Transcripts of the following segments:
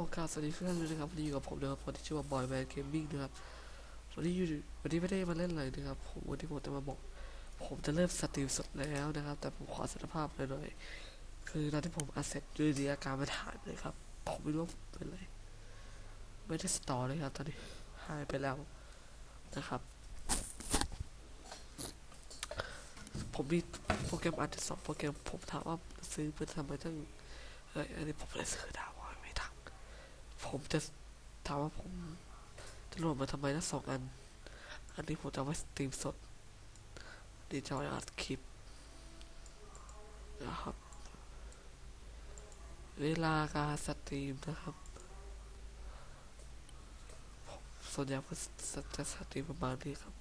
อกาสสวัสดีทุกท่านด้วยนะครับวันนี้อยู่กับผมนะครับคนที่ชื่อว่าบอยแมนเกมมิ่งนะครับวันนี้อยู่วันนี้ไม่ได้มาเล่นอะไรนะครับผมวันนี้ผมจะมาบอก ผมจะเริ่มสตรีมสดแล้วนะครับ แต่ผมขอสารภาพเลยหน่อยคือตอนที่ผมอัดเสร็จด้วยดีอาการมันหายเลยครับผมไม่รู้ว่าเป็นอะไรไม่ได้สตอร์เลยครับตอนนี้หายไปแล้วนะครับ ผมมีโปรแกรมอัดสองโปรแกรมผมถามว่าซื้อเพื่อทำไมตั้งเอ้ยอันนี้ผมไม่ได้ซื้อดาวว่าไม่ทัง ผมจะถามว่าผมจะโหลดมาทำไมนะสองอัน อันนี้ผมจะเอาไว้สตรีมสดดีจะเอาไว้อัดคลิปนะครับ เวลาการสตรีมนะครับส่วนใหญ่ก็จะสตรีมประมาณนี้ครับ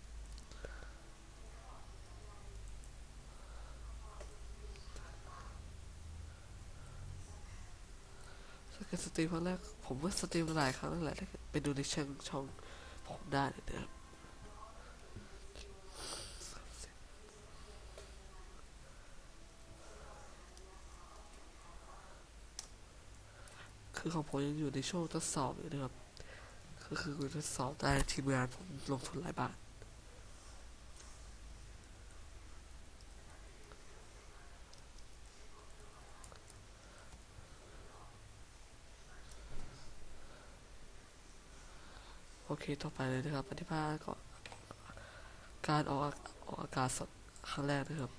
ถ้าเกิดสตรีมครั้งแรกผมก็สตรีมหลายครั้งนั่นแหละถ้าเกิดไปดูในช่องช่องผมได้เลยนะครับคือของผมยังอยู่ในช่วงทดสอบอยู่นะครับ ก็คือทดสอบได้ทีมงานผมลงทุนหลายบาท โอเคต่อไปเลยนะครับปฏิภาณก่อนการออกอออกอากาศสดครั้งแรกนะครับ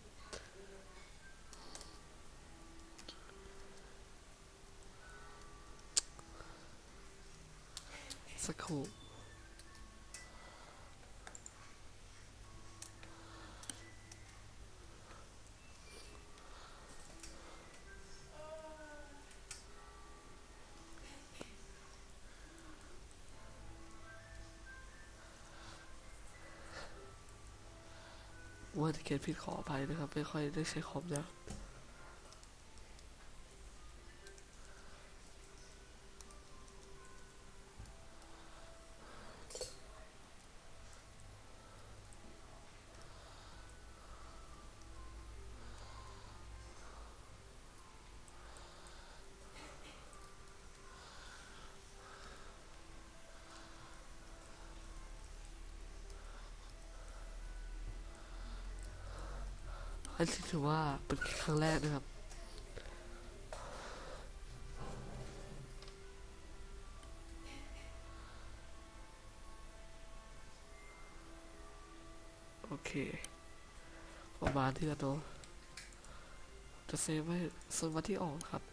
สักครู่ว่าจะเขียนผิดขออภัยนะครับ ไม่ค่อยได้ใช้คอมนะ อันนี้ถือว่าเป็นครั้งแรกนะครับ โอเคประมาณที่ละเนอะจะเซฟไว้ส่วนวันที่ออกครับ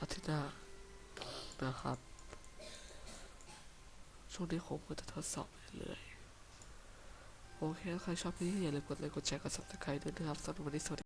อาทิตย์หน้านะครับ ช่วงนี้ผมก็จะทดสอบเรื่อย โอเคถ้าใครชอบคลิปนี้อย่าลืมกดไลค์กดแชร์กด subscribe ด้วยนะครับสำหรับวันนี้สวัสดี